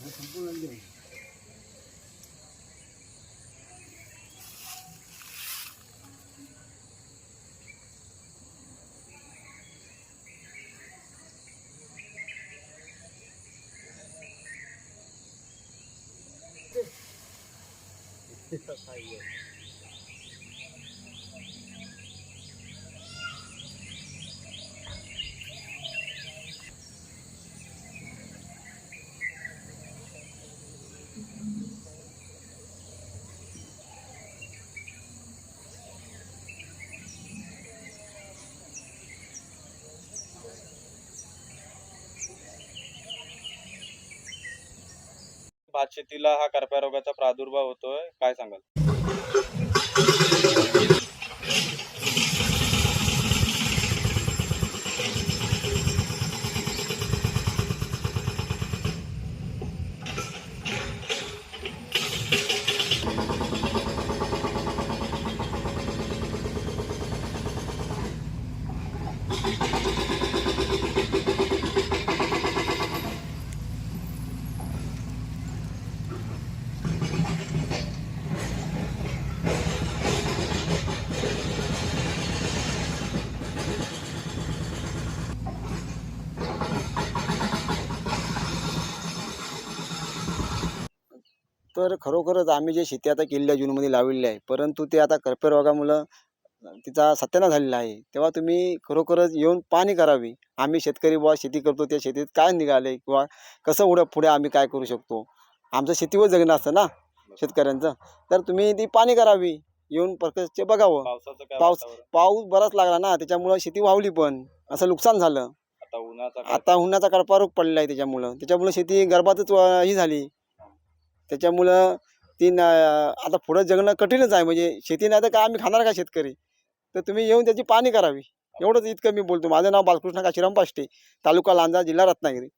はい。भात शेतीला हा करप्या रोगाचा प्रादुर्भाव होतोय काय सांगाल? तर खरोखरच आम्ही जे शेती आता केलेली आहे जूनमध्ये लावलेली आहे परंतु ते आता करप्या रोगामुळं तिचा सत्यानाश झालेला आहे. तेव्हा तुम्ही खरोखरच येऊन पाहणी करावी. आम्ही शेतकरी बुवा शेती करतो त्या शेतीत काय निघाले किंवा कसं उडं पुढे आम्ही काय करू शकतो? आमचं शेतीवर जगणं असतं ना शेतकऱ्यांचं. तर तुम्ही ती पाणी करावी. येऊन प्रत्यक्ष बघावं. पाऊस-? पाऊस बराच लागला ना त्याच्यामुळं शेती वावली पण. असं नुकसान झालं. आता उन्हाचा कडपा रोग पडलेला आहे त्याच्यामुळं. त्याच्यामुळं शेती गर्भातच ही झाली. त्याच्यामुळं ती ना आता पुढं जगणं कठीणच आहे. म्हणजे शेती नाही तर काय आम्ही खाणार का शेतकरी? तर तुम्ही येऊन त्याची पाणी करावी. एवढंच इतकं मी बोलतो. माझं नाव बालकृष्ण काशीराम पाष्टे तालुका लांजा जिल्हा रत्नागिरी.